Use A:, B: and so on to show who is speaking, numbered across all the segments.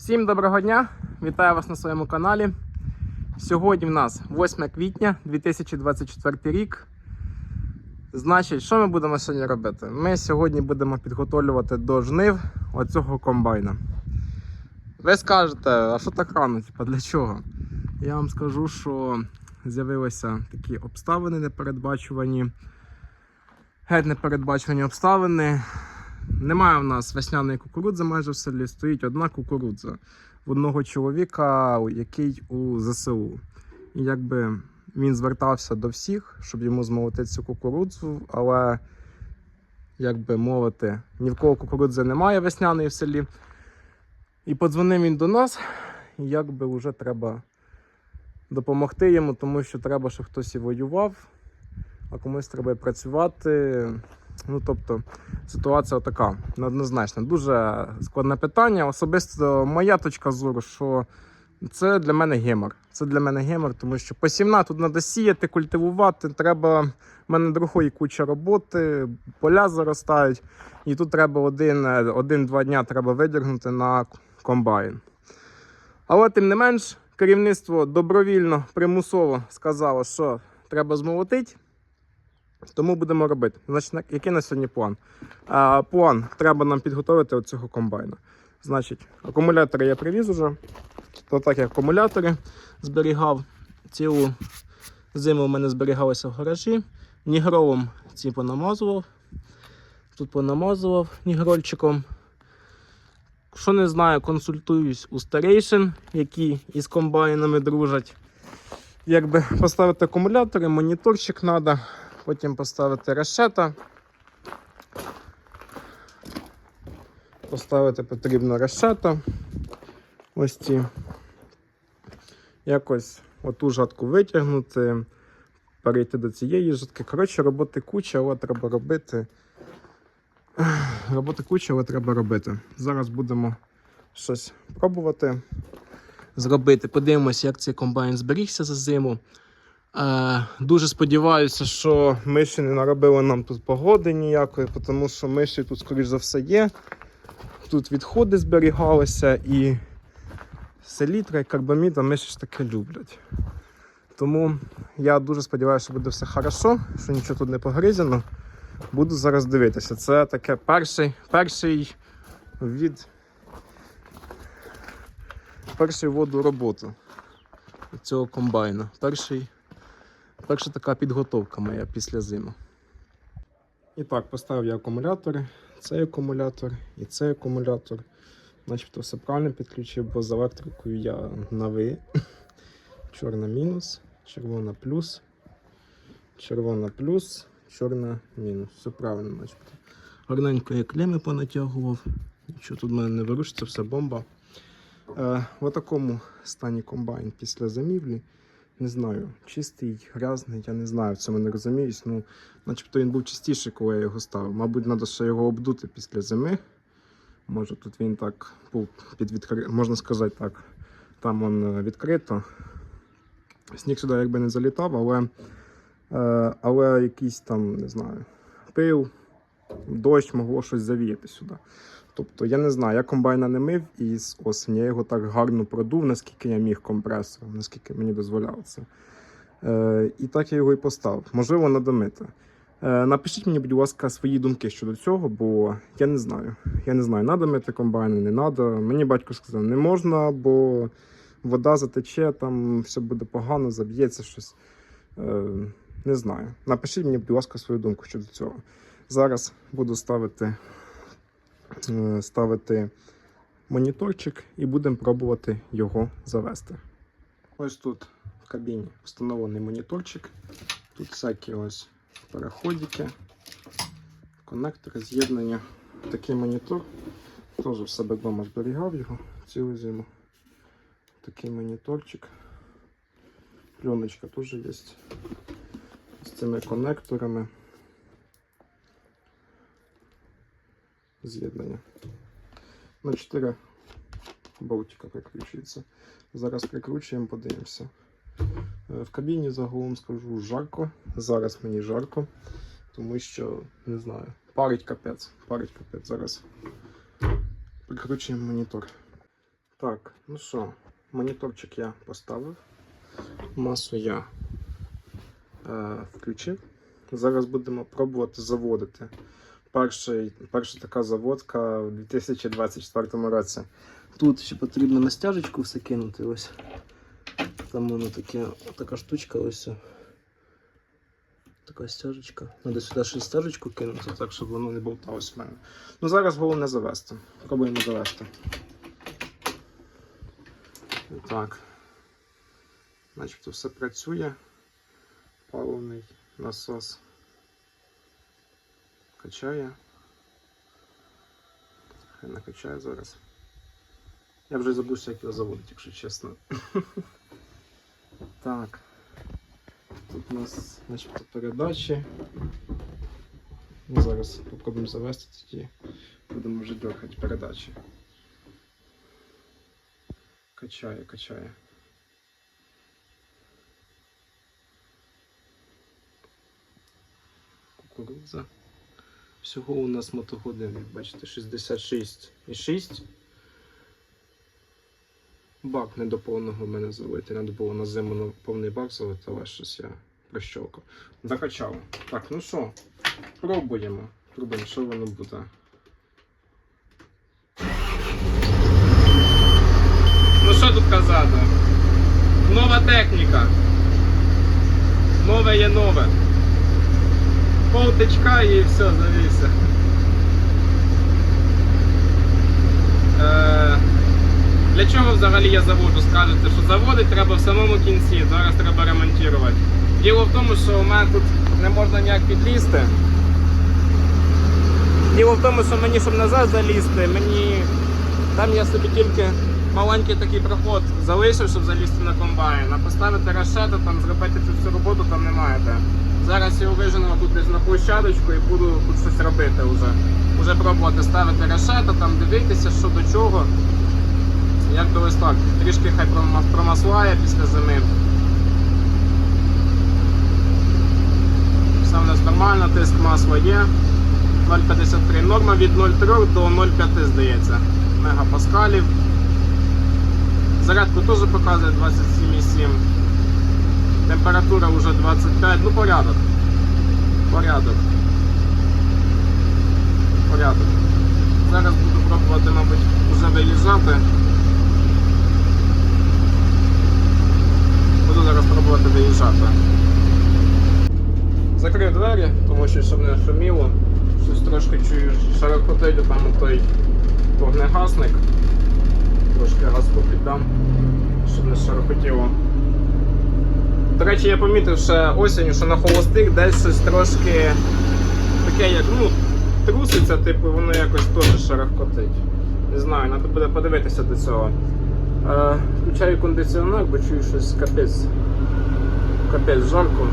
A: Всім доброго дня! Вітаю вас на своєму каналі. Сьогодні в нас 8 квітня 2024 рік. Значить, що ми будемо сьогодні робити? Ми сьогодні будемо підготовлювати до жнив оцього комбайна. Ви скажете, а що так рано? Типа, для чого? Я вам скажу, що з'явилися такі обставини непередбачувані. Геть непередбачувані обставини. Немає в нас весняної кукурудзи майже в селі, стоїть одна кукурудза в одного чоловіка, який у ЗСУ. І якби він звертався до всіх, щоб йому змолотити цю кукурудзу, але, як би мовити, ні в кого кукурудзи немає весняної в селі. І подзвонив він до нас, і якби вже треба допомогти йому, тому що треба, щоб хтось і воював, а комусь треба працювати. Ну, тобто, ситуація така неоднозначна. Дуже складне питання. Особисто моя точка зору, що це для мене гемор. Це для мене гемор, тому що посівна тут треба сіяти, культивувати. Треба. в мене другої куча роботи, поля заростають, і тут треба один- один-два дня треба видягнути на комбайн. Але тим не менш, керівництво добровільно, примусово сказало, що треба змолотити. Тому будемо робити. Значить, який на сьогодні план? А, план треба нам підготувати от цього комбайна. Значить, акумулятори я привіз уже. То так як акумулятори зберігав. Цілу зиму в мене зберігалися в гаражі. Нігровом ці понамазував. Тут понамазував нігрольчиком. Що не знаю, консультуюсь у старейшин, які із комбайнами дружать. Якби поставити акумулятори, моніторчик треба потім поставити решета. Поставити потрібно решета. Ось ці. Якось оту жатку витягнути, перейти до цієї жатки. Коротше, роботи куча, але треба робити. Роботи куча, але треба робити. Зараз будемо щось пробувати зробити. Подивимося, як цей комбайн зберігся за зиму. Е, дуже сподіваюся, що миші не наробили нам тут погоди ніякої, тому що миші тут, скоріш за все, є. Тут відходи зберігалися і селітра і карбамід, а миші ж таке люблять. Тому я дуже сподіваюся, що буде все хорошо, що нічого тут не погризено. Буду зараз дивитися. Це таке перший, перший від перший воду роботу цього комбайна. Перший Перша така підготовка моя після зими. І так, поставив я акумулятори, цей акумулятор і цей акумулятор. Начебто все правильно підключив, бо з електрикою я на ви. Чорна мінус, червона плюс, червона плюс, чорна мінус. Все правильно, начебто. Гарненько я клеми понатягував. Нічого тут в мене не вирушиться, все бомба. Е, в такому стані комбайн після замівлі. Не знаю, чистий, грязний, я не знаю, в цьому не розуміюсь. Ну, начебто він був чистіший, коли я його ставив. Мабуть, треба ще його обдути після зими. Може тут він так був під відкри... можна сказати так. Там он відкрито. Сніг сюди якби не залітав, але, е, але якийсь там, не знаю, пил, дощ могло щось завіяти сюди. Тобто я не знаю, я комбайна не мив і з осені я його так гарно продув, наскільки я міг компресором, наскільки мені дозволяло це. Е, і так я його і поставив. Можливо, надо мити. Е, напишіть мені, будь ласка, свої думки щодо цього, бо я не знаю. Я не знаю, надо мити комбайн, не надо. Мені батько сказав, не можна, бо вода затече, там все буде погано, заб'ється щось. Е, не знаю. Напишіть мені, будь ласка, свою думку щодо цього. Зараз буду ставити ставити моніторчик і будемо пробувати його завести. Ось тут в кабіні встановлений моніторчик. Тут всякі ось переходики, коннектори, з'єднання. Такий монітор. Теж в себе вдома зберігав його цілу зиму. Такий моніторчик. Пленочка теж є з цими коннекторами. З'єднання. На 4 болтика прикручується. Зараз прикручуємо, подивимося. Е, В кабіні загалом скажу жарко. Зараз мені жарко, тому що не знаю. Парить капець. Парить капець. Зараз прикручуємо монітор. Так, ну що, моніторчик я поставив. Масу я е, включив. Зараз будемо пробувати заводити. Перший, перша така заводка у 2024 році. Тут ще потрібно на стяжечку все кинути. Ось. Там воно таке, така штучка ось. Така стяжечка. Надо сюди ще стяжечку кинути, так, щоб воно не болталось в мене. Ну зараз головне завести. Пробуємо завести. Так. Начебто все працює. Паливний насос качає. Хай накачає зараз. Я вже забувся, як його заводити, якщо чесно. Так. Тут у нас начебто передачі. Ну, зараз попробуємо завести тоді. Будемо вже дергати передачі. Качає, качає. Кукурудза. Всього у нас мотогодин, бачите, 66,6. Бак не до повного в мене залити. Треба було на зиму повний бак залити, але щось я прощовкав. Закачав. Так, ну що, пробуємо. Пробуємо, що воно буде. Ну що тут казати? Нова техніка. Нове є нове. Полтичка і все, завівся. Е, для чого взагалі я заводжу? Скажете, що заводити треба в самому кінці, зараз треба ремонтувати. Діло в тому, що у мене тут не можна ніяк підлізти. Діло в тому, що мені, щоб назад залізти, мені там я собі тільки маленький такий проход залишив, щоб залізти на комбайн. А поставити решету, там зробити цю всю роботу там немає де. Зараз я вижену тут десь на площадочку і буду тут щось робити вже. Уже пробувати ставити решету, там дивитися, що до чого. Як то ось так. Трішки хай промаслає після зими. Все в нас нормально, тиск масла є. 0,53. Норма від 0,3 до 0,5 здається. Мегапаскалів. Зарядку теж показує 27,7. Температура вже 25. Ну порядок. Порядок. Порядок. Зараз буду пробувати, мабуть, вже виїжджати. Буду зараз пробувати виїжджати. Закрив двері, тому що щоб не шуміло. Щось трошки чую шарохотить там той вогнегасник. Трошки газку піддам, щоб не шарохотіло. До речі, я помітив ще осінню, що на холостих десь щось трошки таке, як ну, труситься, типу, воно якось теж шарохкотить. Не знаю, треба буде подивитися до цього. Е, включаю кондиціонер, бо чую щось капець. Капець жарко.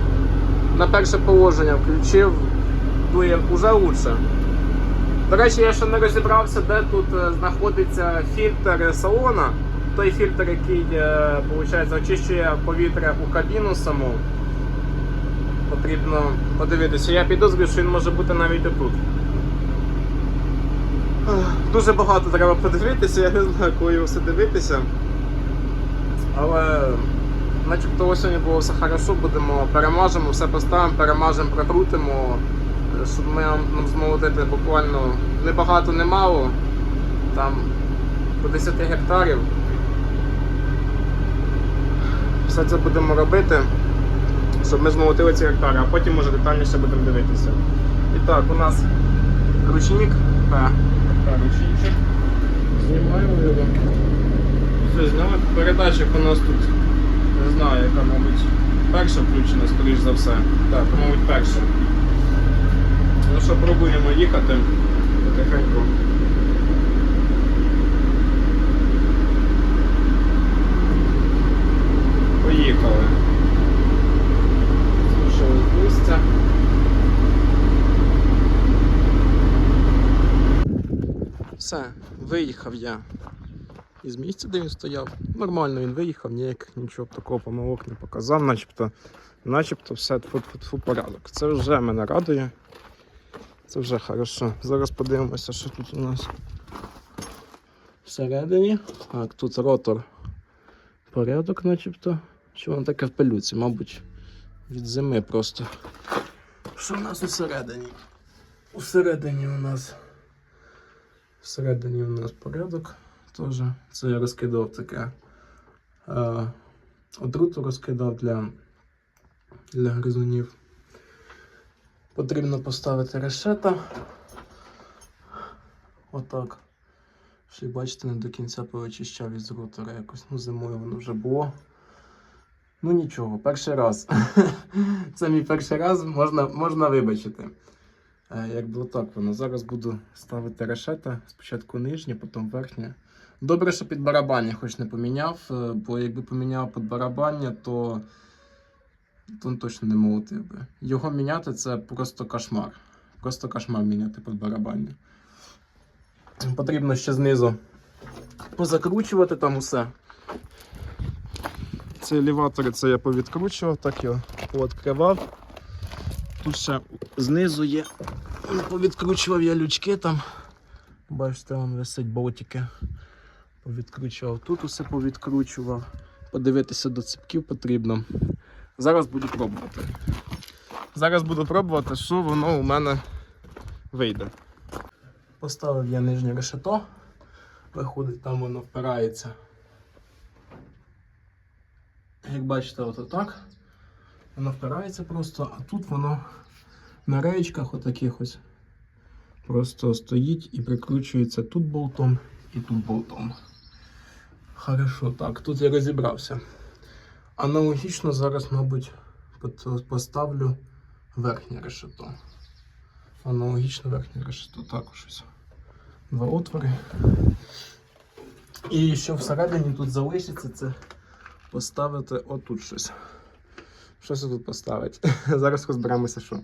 A: На перше положення включив, дує вже лучше. До речі, я ще не розібрався, де тут е, знаходиться фільтр салона. Той фільтр, який е, виходить, очищує повітря у кабіну саму. Потрібно подивитися. Я підозрюю, що він може бути навіть отут. Дуже багато треба подивитися, я не знаю, коли його все дивитися. Але начебто осінню було все хорошо, будемо перемажемо, все поставимо, перемажемо, прокрутимо, е, щоб ми нам змолотити буквально небагато, немало. Там по 10 гектарів. Все це будемо робити, щоб ми змолотили ці гектари, а потім може детальніше будемо дивитися. І так, у нас ручник. П. П ручничок. Знімаю його. Все, зняли. Передатчик у нас тут, не знаю, яка, мабуть, перша включена, скоріш за все. Так, мабуть, перша. Ну що, пробуємо їхати потихеньку. Поїхали. Залишилось листя. Все, виїхав я із місця, де він стояв. Нормально він виїхав, ніяк нічого такого помилок не показав, начебто, начебто все тфу-тфу-тфу порядок. Це вже мене радує. Це вже хорошо. Зараз подивимося, що тут у нас. всередині. Так, тут ротор порядок, начебто. Чи воно таке в пилюці, мабуть, від зими просто. Що в нас усередині? Усередині у нас. Всередині у нас порядок. Теж це я розкидав таке. Е, отруту розкидав для, для гризунів. Потрібно поставити решета. Отак. Ще бачите, не до кінця повичищав із ротора якось. Ну, зимою воно вже було. Ну нічого, перший раз. Це мій перший раз, можна, можна вибачити. Е, Як було так воно. Зараз буду ставити решета. Спочатку нижнє, потім верхнє. Добре, що під барабання хоч не поміняв, е, бо якби поміняв під барабання, то, то точно не молотив би. Його міняти це просто кошмар. Просто кошмар міняти під барабання. Потрібно ще знизу позакручувати там усе. Ці елеватори це я повідкручував, так його пооткривав. Тут ще знизу є. Повідкручував я лючки там. Бачите, вон висить болтики. Повідкручував. Тут усе повідкручував. Подивитися до ципків потрібно. Зараз буду пробувати. Зараз буду пробувати, що воно у мене вийде. Поставив я нижнє решето. Виходить, там воно впирається. Як бачите, от так. Воно впирається просто, а тут воно на реєчках отаких ось. Просто стоїть і прикручується тут болтом і тут болтом. Хорошо, так, тут я розібрався. Аналогічно зараз, мабуть, поставлю верхнє решето. Аналогічно верхнє решето також ось. Два отвори. І що всередині тут залишиться, це поставити отут щось. Щось тут поставити. Зараз розберемося, що.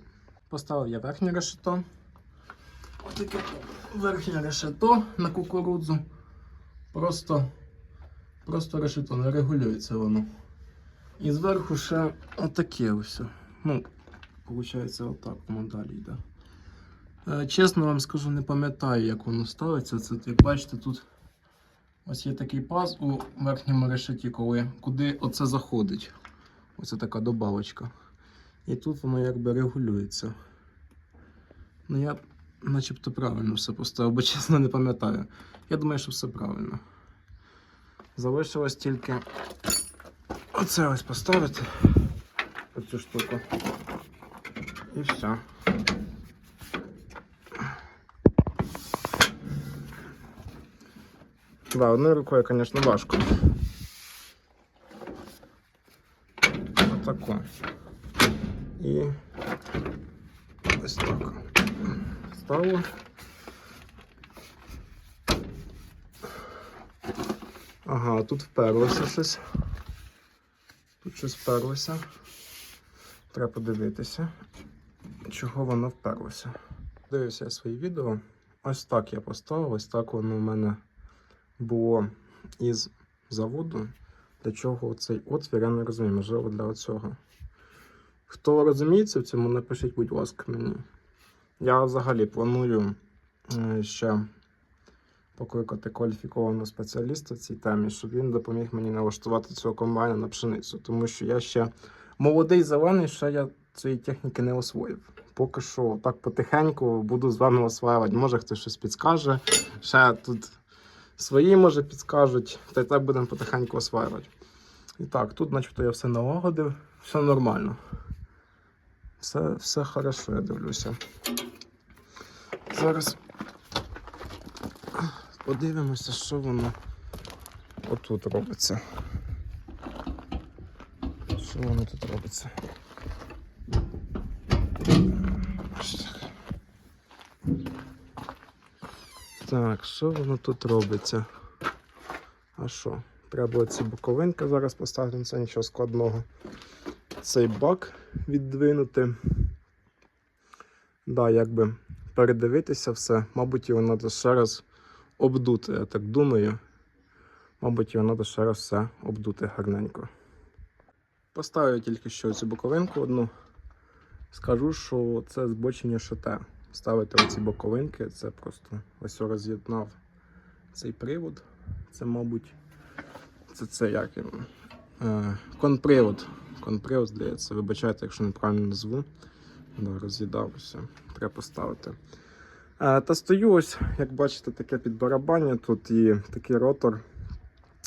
A: Поставив я верхнє решето. Отаке верхнє решето на кукурудзу. Просто, просто решето, не регулюється воно. І зверху ще отаке ось. Ну, виходить, отак воно далі йде. Е, Чесно вам скажу, не пам'ятаю, як воно ставиться. Це, як бачите, тут ось є такий паз у верхньому решеті, коли, куди оце заходить. Оце така добавочка. І тут воно якби регулюється. Ну я начебто правильно все поставив, бо чесно не пам'ятаю. Я думаю, що все правильно. Залишилось тільки оце ось поставити. Оцю штуку. І все. Да, одною рукою, звісно, важко. Отако. І ось так. Ставлю. Ага, тут вперлося щось. Щось вперлося. Треба подивитися, чого воно вперлося. Дивився я свої відео. Ось так я поставив, ось так воно в мене було із заводу. Для чого цей отвір, я не розумію, можливо, для оцього. Хто розуміється в цьому, напишіть, будь ласка, мені. Я взагалі планую е, ще покликати кваліфікованого спеціаліста в цій темі, щоб він допоміг мені налаштувати цього комбайна на пшеницю. Тому що я ще молодий зелений, ще я цієї техніки не освоїв. Поки що так потихеньку буду з вами осваювати. Може хтось щось підскаже. Ще тут свої, може, підскажуть, та й так будемо потихеньку осваювати. І так, тут, начебто, я все налагодив, все нормально. Все, все хорошо, я дивлюся. Зараз подивимося, що воно отут робиться. Що воно тут робиться? Так. Що воно тут робиться? А що? Треба ці боковинки зараз поставити, це нічого складного. Цей бак віддвинути. Да, якби передивитися все. Мабуть, його треба ще раз обдути, я так думаю. Мабуть, його треба ще раз все обдути гарненько. Поставив тільки що цю боковинку одну. Скажу, що це збочення шоте. Ставити оці боковинки, це просто ось роз'єднав цей привод. Це, мабуть, це, це як він? Е, конпривод. Конпривод, здається, вибачайте, якщо неправильно назву. Да, роз'їдався. Треба поставити. Е, та стою ось, як бачите, таке підбарабання тут і такий ротор.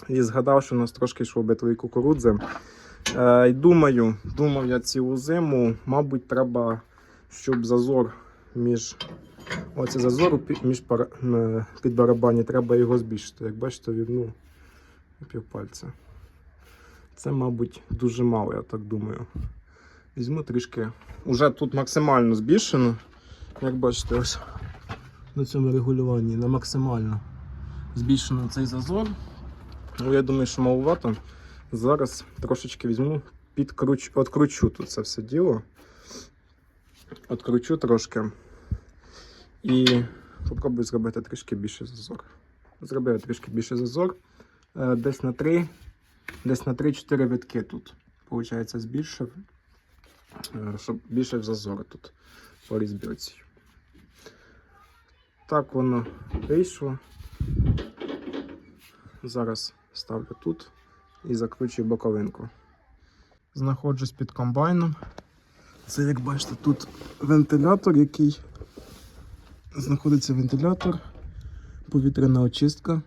A: І згадав, що у нас трошки йшло битвої кукурудзи. Е, і думаю, думав я цілу зиму, мабуть, треба, щоб зазор між оцей зазор між пара, е, треба його збільшити. Як бачите, вівну півпальця. Це, мабуть, дуже мало, я так думаю. Візьму трішки. Уже тут максимально збільшено. Як бачите, ось на цьому регулюванні на максимально збільшено цей зазор. Ну, я думаю, що маловато. Зараз трошечки візьму, підкручу, откручу тут це все діло. Откручу трошки. І попробую зробити трішки більший зазор. Зробив трішки більший зазор. Е, Десь на 3, десь на 3-4 витки тут. Получається, збільшив, е, щоб більше в зазори тут по різьбірці. Так воно вийшло. Зараз ставлю тут і закручую боковинку. Знаходжусь під комбайном. Це, як бачите, тут вентилятор, який знаходиться вентилятор, повітряна очистка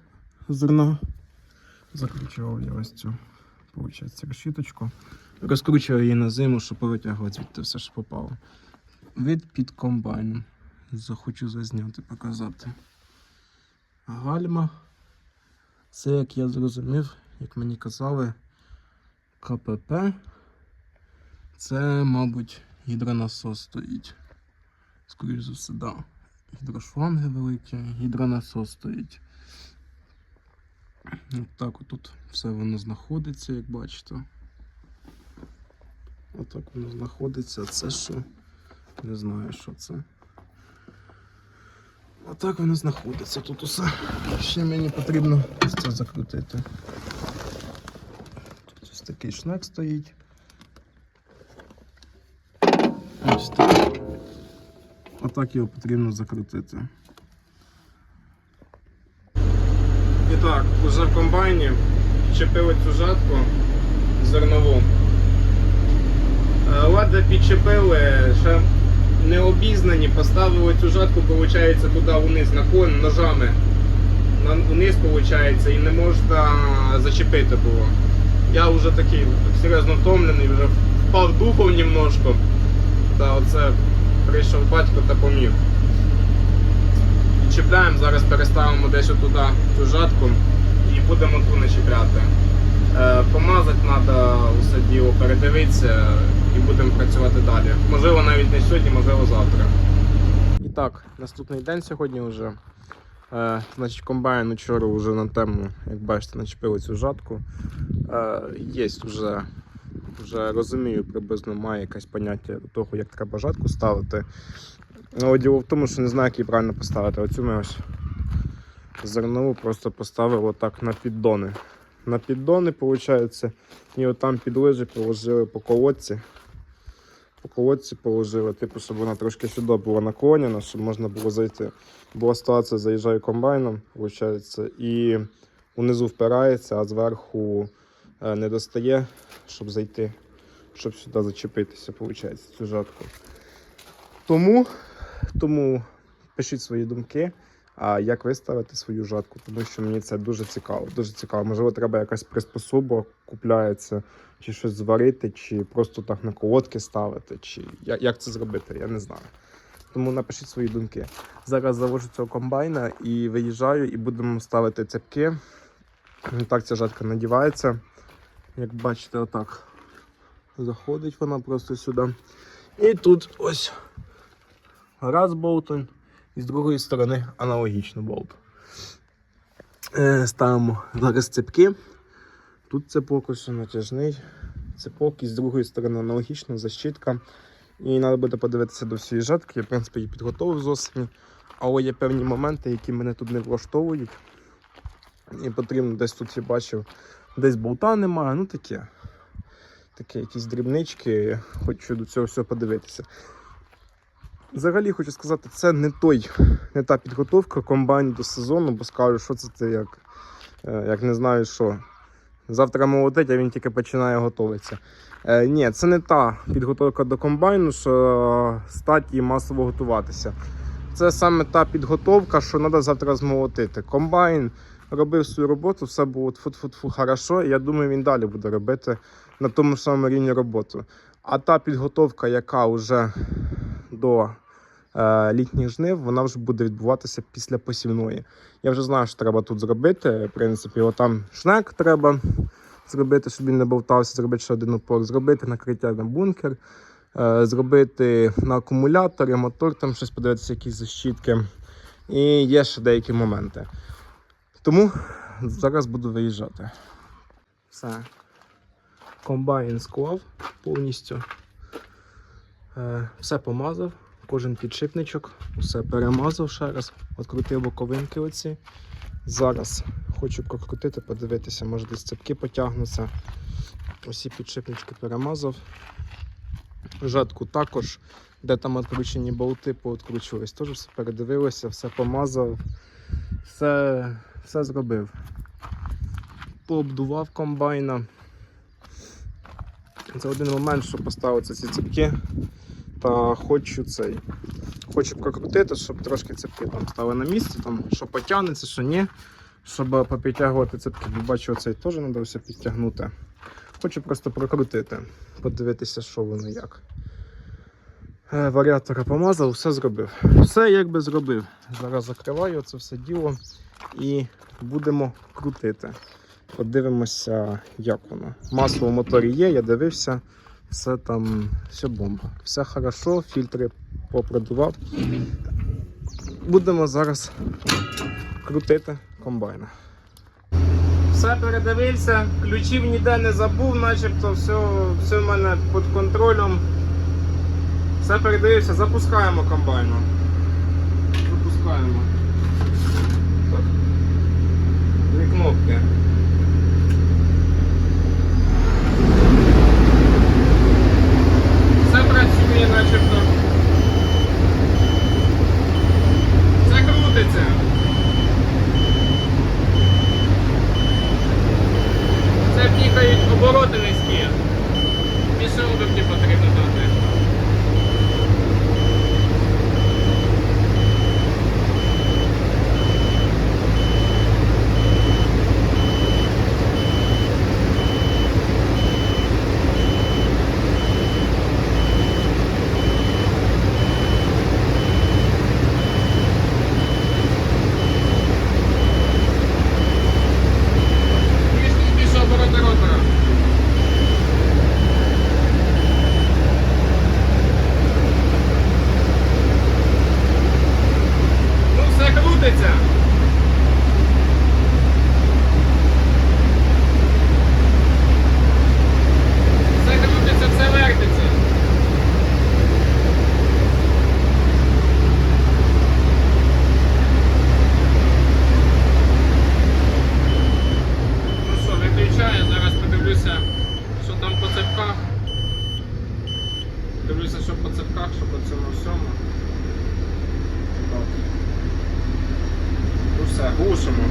A: зерна. Закручував я ось цю, виходить, решіточку. Розкручував її на зиму, щоб повитягувати звідти все, що попало. Вид під комбайном. Захочу зазняти, показати. Гальма. Це, як я зрозумів, як мені казали, КПП. Це, мабуть, гідронасос стоїть. Скоріше за все, да. Гідрошланги великі, гідронасос стоїть. От так отут все воно знаходиться, як бачите. Отак воно знаходиться. Це що? Не знаю, що це. Отак воно знаходиться тут усе. Ще мені потрібно це закрутити. Тут ось такий шнек стоїть. Ось так. Отак його потрібно закрутити. І так, уже в комбайні підчепили цю жатку зернову. Е, Ледве підчепили, ще поставили цю жатку, виходить, туди вниз на кон ножами. Вниз, виходить, і не можна зачепити було. Я вже такий серйозно втомлений, вже впав духом немножко. Та оце прийшов батько та поміг. Чіпляємо, зараз переставимо десь туди цю жатку і будемо ту не чіпляти. Е, Помазати треба усе діло, передивитися і будемо працювати далі. Можливо, навіть не сьогодні, можливо, завтра. І так, наступний день сьогодні вже. Е, значить, комбайн вчора вже на тему, як бачите, начепили цю жатку. Е, є вже, вже розумію, приблизно має якесь поняття того, як треба жатку ставити. Ну, діло в тому, що не знаю, як її правильно поставити. Оцю ми ось зернову просто поставили отак на піддони. На піддони, виходить, і отам під лижі положили по колодці. По колодці положили, типу, щоб вона трошки сюди була наклонена, щоб можна було зайти. Була ситуація, заїжджаю комбайном, виходить, і унизу впирається, а зверху е, не достає, щоб зайти, щоб сюди зачепитися, виходить, цю жатку. Тому, тому пишіть свої думки, а як виставити свою жатку, тому що мені це дуже цікаво. Дуже цікаво. Можливо, треба якась приспособа купляється, чи щось зварити, чи просто так на колодки ставити, чи як, це зробити, я не знаю. Тому напишіть свої думки. Зараз завожу цього комбайна і виїжджаю, і будемо ставити цепки. Так ця жатка надівається. Як бачите, отак заходить вона просто сюди. І тут ось раз болтон, і з другої сторони аналогічно болт. Е, Ставимо зараз цепки. Тут цепок ось натяжний цепок, і з другої сторони аналогічно защитка. І треба буде подивитися до всієї жатки. Я, в принципі, її підготовив з осені. Але є певні моменти, які мене тут не влаштовують. І потрібно десь тут я бачив, десь болта немає, ну таке. Таке якісь дрібнички, хочу до цього всього подивитися. Взагалі хочу сказати, це не той, не та підготовка комбайн до сезону, бо скажу, що це ти як Е, як не знаю що. Завтра молотить, а він тільки починає готуватися. Е, ні, це не та підготовка до комбайну, що статі масово готуватися. Це саме та підготовка, що треба завтра змолотити. Комбайн робив свою роботу, все було тфу-тфу-тфу хорошо. І я думаю, він далі буде робити на тому самому рівні роботу. А та підготовка, яка вже до е, літніх жнив, вона вже буде відбуватися після посівної. Я вже знаю, що треба тут зробити. В принципі, отам шнек треба зробити, щоб він не болтався, зробити ще один упор, зробити накриття на бункер, е, зробити на акумуляторі, мотор, там щось подивитися, якісь защітки. І є ще деякі моменти. Тому зараз буду виїжджати. Все. Комбайн склав повністю. Е, Все помазав, кожен підшипничок, все перемазав ще раз, відкрутив боковинки оці. Зараз хочу прокрутити, подивитися, може десь цепки потягнуться. Усі підшипнички перемазав. Жатку також, де там відкручені болти, пооткручувались. Теж все передивилося, все помазав, все, все зробив. Пообдував комбайна. Це один момент, що поставити ці цепки. Та хочу цей. Хочу прокрутити, щоб трошки цепки там стали на місці, там, що потягнеться, що ні. Щоб попідтягувати цепки, бачу, цей теж треба все підтягнути. Хочу просто прокрутити, подивитися, що воно як. Е, Варіатора помазав, все зробив. Все якби зробив. Зараз закриваю це все діло і будемо крутити. Подивимося, як воно. Масло в моторі є, я дивився, все там, все бомба. Все хорошо, фільтри попродував. Будемо зараз крутити комбайна. Все передивився, ключів ніде не забув, начебто все, все в мене під контролем. Все передивився, запускаємо комбайну. Запускаємо. Дві кнопки. Все працює начебто. Все крутиться. Це пікають обороти низькі. Більше обертів потрібно дати. Більше більше обороти ротора. Ну, все крутиться. Все крутиться, все вертиться. Ну що, виключаю, зараз подивлюся, що там по цепках. Дивлюся, що по цепках, що по цьому всьому. Так. Ну все, глушимо.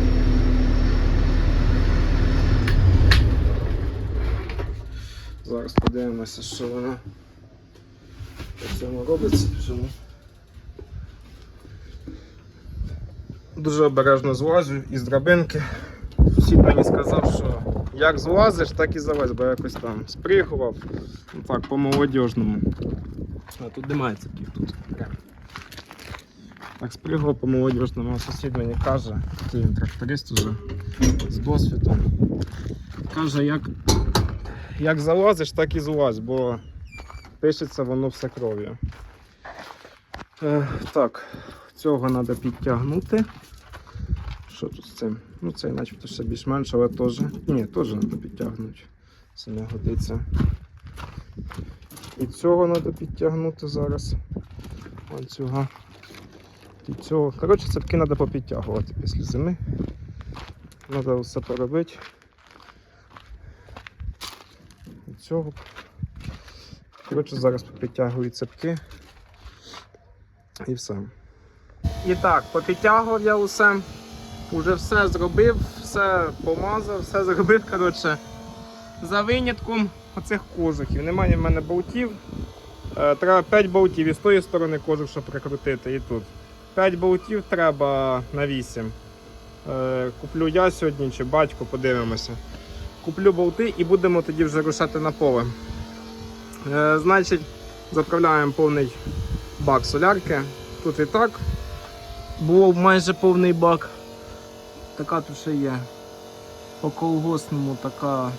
A: Зараз подивимося, що воно по цьому робиться. Чому. Дуже обережно злазю із драбинки. Сусід мені сказав, що як злазиш, так і залазь, бо якось там спригував. Ну так, по молодіжному. А тут немає цепків тут. Так, спригував по молодіжному, а сусід мені каже, який він тракторист уже з досвідом. Каже, як, як залазиш, так і злазь, бо пишеться воно все кров'ю. Е, так, цього треба підтягнути. Що тут з цим? Ну цей начебто ще більш-менш, але теж. Ні, теж треба підтягнути. Це не годиться. І цього треба підтягнути зараз. Ось цього. І цього. Коротше, цепки треба попідтягувати після зими. Треба все поробити. І цього. Коротше, зараз попідтягую цепки. І все. І так, попідтягував я усе. Уже все зробив, все помазав, все зробив. Коротше, за винятком оцих кожухів. Немає в мене болтів. Е, Треба 5 болтів і з тої сторони кожух, щоб прикрутити, і тут. 5 болтів треба на 8. Е, Куплю я сьогодні чи батько, подивимося. Куплю болти і будемо тоді вже рушати на поле. Е, Значить, заправляємо повний бак солярки. Тут і так був майже повний бак. Така тут ще є по колгосному така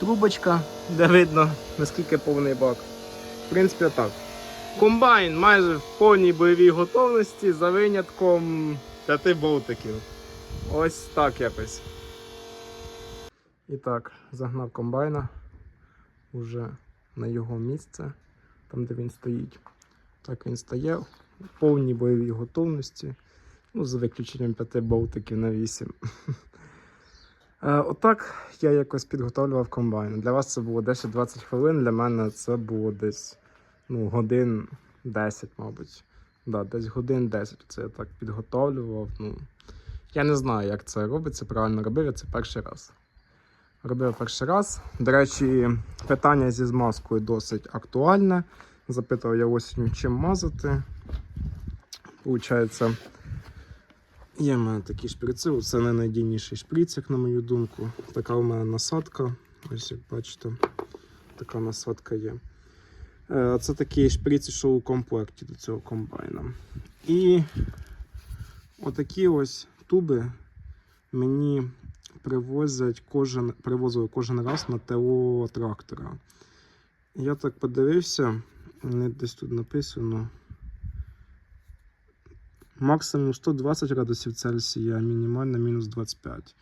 A: трубочка, де видно наскільки повний бак. В принципі, так. Комбайн майже в повній бойовій готовності за винятком п'яти болтиків. Ось так якось. І так, загнав комбайна уже на його місце, там де він стоїть. Так він стає в повній бойовій готовності. Ну, за виключенням п'яти болтиків на 8. Е, Отак я якось підготовлював комбайн. Для вас це було 10-20 хвилин, для мене це було десь ну, годин 10, мабуть. Да, десь годин 10 це я так підготовлював. Ну, я не знаю, як це робиться, правильно робив я це перший раз. Робив перший раз. До речі, питання зі змазкою досить актуальне. Запитав я осінню, чим мазати. Получається, є в мене такі шприци. Це не найдійніший шприц, як на мою думку. Така у мене насадка. Ось як бачите, така насадка є. Е, Це такий шприц, що у комплекті до цього комбайна. І отакі ось туби мені привозять кожен, привозили кожен раз на ТО трактора. Я так подивився, не десь тут написано. Максимум 120 градусів Цельсія, мінімально мінус 25.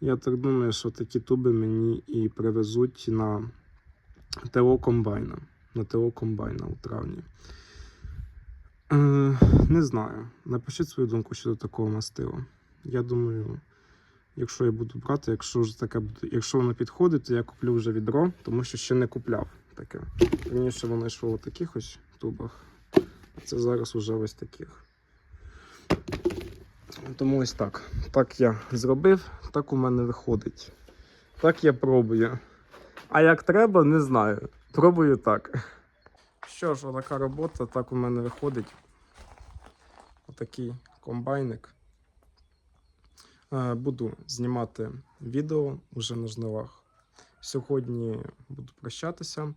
A: Я так думаю, що такі туби мені і привезуть на ТО комбайна. На ТО комбайна у травні. Е, не знаю. Напишіть свою думку щодо такого мастила. Я думаю, якщо я буду брати, якщо ж таке буде, якщо воно підходить, то я куплю вже відро, тому що ще не купляв таке. Раніше воно йшло у таких ось тубах, а це зараз уже ось таких. Тому ось так. Так я зробив, так у мене виходить. Так я пробую. А як треба, не знаю. Пробую так. Що ж, така робота, так у мене виходить. Отакий комбайник. Е, Буду знімати відео вже на жнивах. Сьогодні буду прощатися.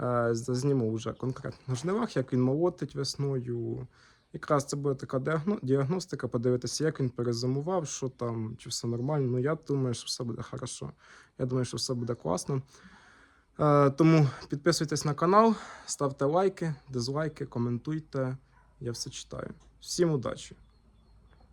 A: Е, Зазніму вже конкретно на жнивах, як він молотить весною. Якраз це буде така діагностика, подивитися, як він перезимував, що там, чи все нормально. Ну, я думаю, що все буде хорошо. Я думаю, що все буде класно. Е, Тому підписуйтесь на канал, ставте лайки, дизлайки, коментуйте. Я все читаю. Всім удачі!